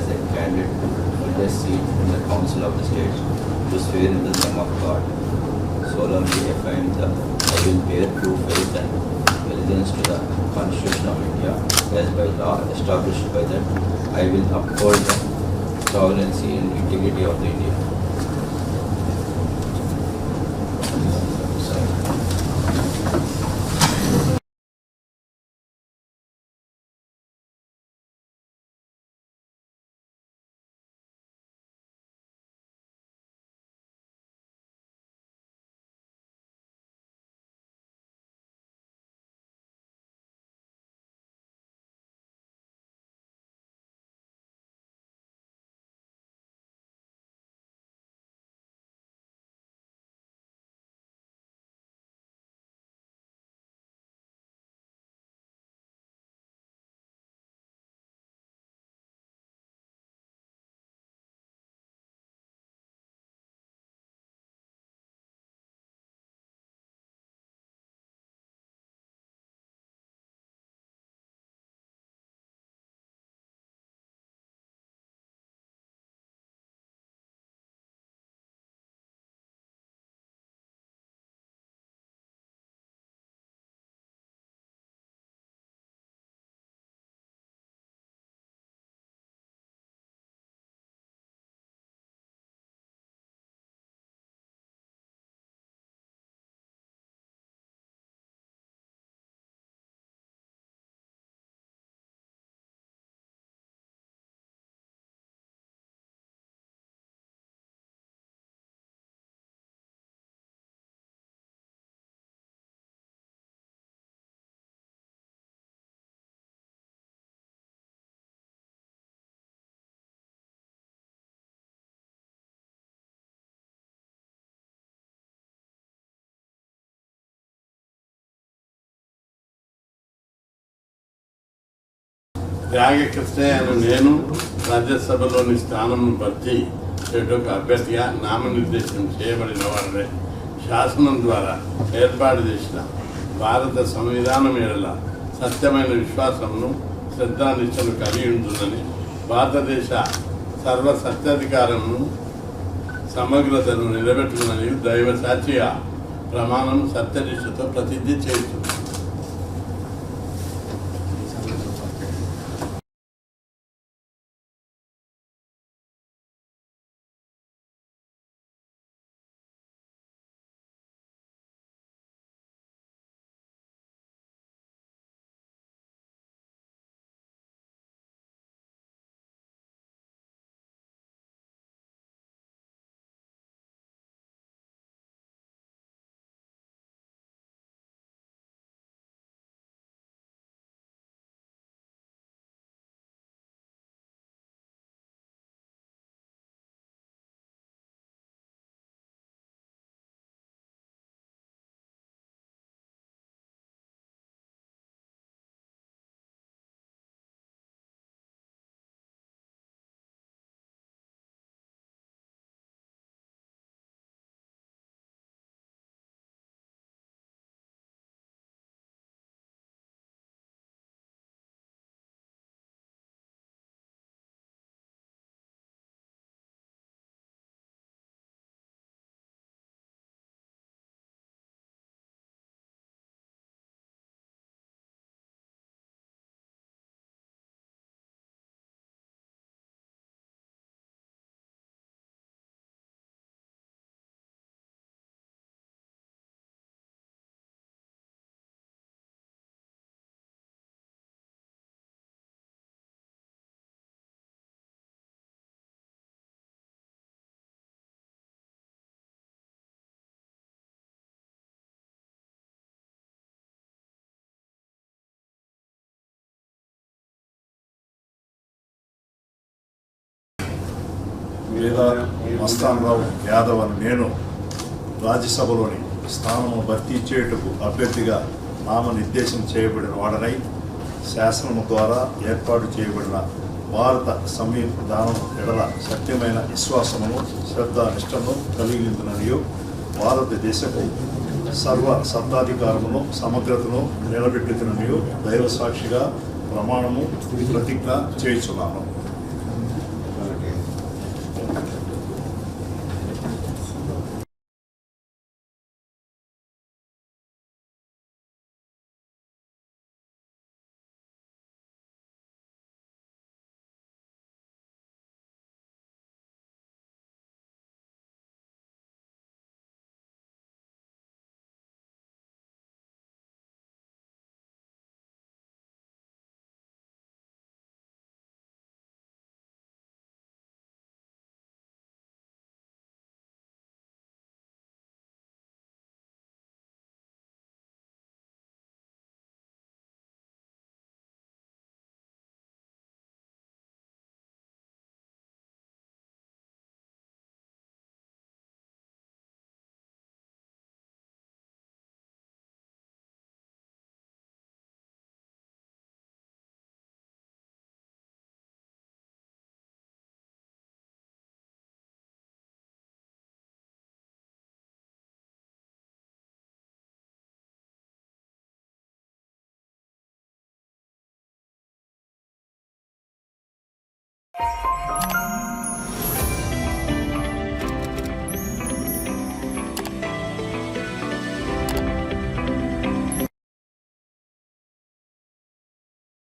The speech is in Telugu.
as a candidate fill the seat in the Council of the State to swear in the name of God. solemnly affirm that I will bear true faith and allegiance to the Constitution of India as by law established by that I will uphold the sovereignty and integrity of the India. త్యాగకృష్ణయ్యను నేను రాజ్యసభలోని స్థానంను భర్తీ చేయటకు అభ్యర్థిగా నామనిర్దేశం చేయబడిన వారిని శాసనం ద్వారా ఏర్పాటు చేసిన భారత సంవిధానం మేడల సత్యమైన విశ్వాసమును శ్రద్ధానిష్టను కలిగి ఉంటుందని భారతదేశ సర్వ సత్యాధికారమును సమగ్రతను నిలబెట్టుకున్నది దైవ సాక్షిగా ప్రమాణం సత్యనిష్టతో ప్రసిద్ధి చేస్తుంది వేద మస్తానరావు యాదవ్ అని నేను రాజ్యసభలోని స్థానము భర్తీ చేయుటకు అభ్యర్థిగా నామనిర్దేశం చేయబడిన వాడనై శాసనము ద్వారా ఏర్పాటు చేయబడిన భారత సంవిధానం ఎడల సత్యమైన విశ్వాసమును శ్రద్ధ నిష్టను కలిగిందననియు భారతదేశపు సర్వ సత్తాధికారమును సమగ్రతను నిలబెట్టుతున్ననియు దైవ సాక్షిగా ప్రమాణము ప్రతిజ్ఞ చేయుచున్నాను.